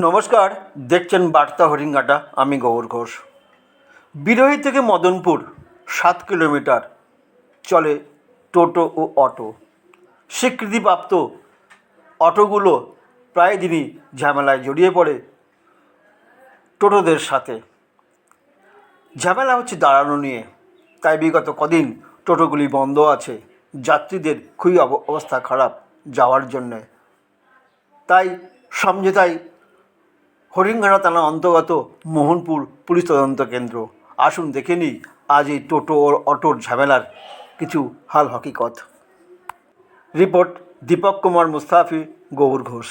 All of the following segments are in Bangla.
নমস্কার, দেখছেন বার্তা হরিঙ্গাটা, আমি গৌর ঘোষ। বিরোহী থেকে মদনপুর, সাত কিলোমিটার, চলে টোটো ও অটো। স্বীকৃতিপ্রাপ্ত অটোগুলো প্রায় দিনই ঝামেলায় জড়িয়ে পড়ে টোটোদের সাথে। ঝামেলা হচ্ছে দাঁড়ানো নিয়ে। তাই বিগত কদিন টোটোগুলি বন্ধ আছে। যাত্রীদের খুবই অব- অবস্থা খারাপ যাওয়ার জন্যে। তাই সমঝোতায় হরিণঘাটা থানা অন্তর্গত মোহনপুর পুলিশ তদন্ত কেন্দ্র। আসুন দেখে নিই, আজ এই টোটো ও অটোর ঝামেলার কিছু হাল হকিকত রিপোর্ট দীপক কুমার মুস্তাফি, গৌর ঘোষ।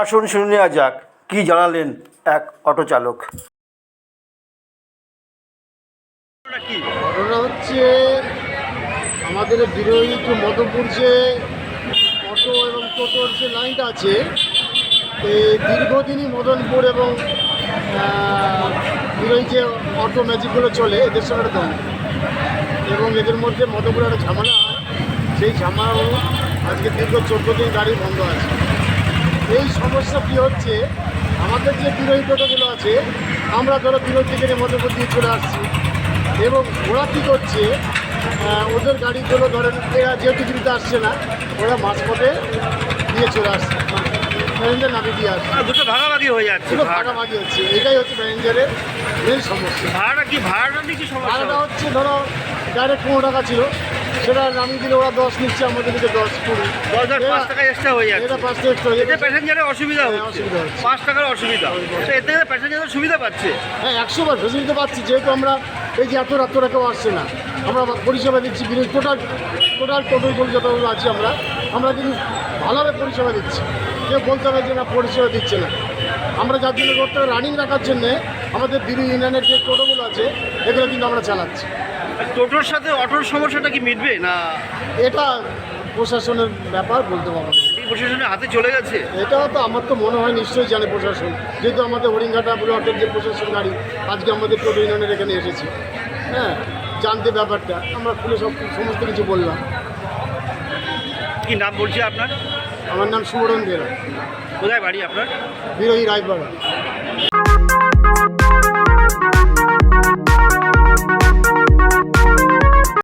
আসুন শুনে নেওয়া যাক কী জানালেন এক অটো চালক। ঘটনা হচ্ছে আমাদের বিরোহী টু মধুপুর যে অটো এবং টোটোর যে লাইনটা আছে এই দীর্ঘদিনই মদনপুর এবং বিরোহী যে অটো ম্যাজিকগুলো চলে এদের সঙ্গে একটা দ্বন্দ্ব। এবং এদের মধ্যে মধুপুরে একটা ঝামেলা সেই ঝামেলা আজকে দীর্ঘ চোদ্দ দিন গাড়ি বন্ধ আছে। এই সমস্যা কী হচ্ছে? আমাদের যে বিরোহী টোটোগুলো আছে আমরা ধরো বিরোধী থেকে মধ্যপুর দিয়ে চলে আসছি। এবং ওরা কী করছে? ওদের গাড়িগুলো ধরেন এরা যেহেতু দিতে আসছে না ওরা মাঝপথে দিয়ে চলে আসছে। প্যাসেঞ্জার নামিয়ে দিয়ে আসছে। দুটো ভাগাভাগি হয়ে যাচ্ছে ভাড়া। ভাগাভাগি হচ্ছে। এটাই হচ্ছে প্যাসেঞ্জারের মেন সমস্যা। ভাড়াটা কি ভাড়াটা নিয়ে কি সমস্যা? ভাড়াটা হচ্ছে ধরো ডাইরেক্ট পনেরো টাকা ছিল। সেটা নামিয়ে দিলে ওরা দশ নিচ্ছে আমাদের দিকে দশ কুড়ি। দশ দশ পাঁচ টাকা এক্সট্রা হয়ে যাচ্ছে। এটা এতে যাচ্ছে। প্যাসেঞ্জারের অসুবিধা হ্যাঁ, হচ্ছে। পাঁচ টাকার অসুবিধা। এতে প্যাসেঞ্জারের সুবিধা পাচ্ছে। হ্যাঁ একশো বার ফেসিলিটি পাচ্ছি যেহেতু আমরা এই যে এত রাত্রে কেউ আসছে না। আমরা পরিষেবা দিচ্ছি বিরোধী টোটাল টোটাল টোটাল যতগুলো আছি আমরা। আমরা কিন্তু ভালোভাবে পরিষেবা দিচ্ছি। কেউ বলতে হবে যে না পরিষেবা দিচ্ছে না। আমরা যার জন্য রোডটা রানিং রাখার জন্যে আমাদের বিরোধী ইউনিয়নের যে টোটোগুলো আছে এগুলো কিন্তু আমরা চালাচ্ছি। টোটোর সাথে অটোর সমস্যাটা কি মিটবে না? এটা প্রশাসনের ব্যাপার বলতে পারব না। প্রশাসনের হাতে চলে গেছে? এটাও তো আমার তো মনে হয় নিশ্চয়ই জানে প্রশাসন। যেহেতু আমাদের হরিঙ্গাটা ব্লকের যে প্রশাসন গাড়ি আজকে আমাদের টোটো ইউনিয়নের এখানে এসেছে। হ্যাঁ জানতে ব্যাপারটা আমরা খুলে সব সমস্ত কিছু বললাম। কি নাম বলছি আপনার? আমার নাম সুবরণ বেরা কোথায় বাড়ি আপনার? বিরোহী রায়পাড়া।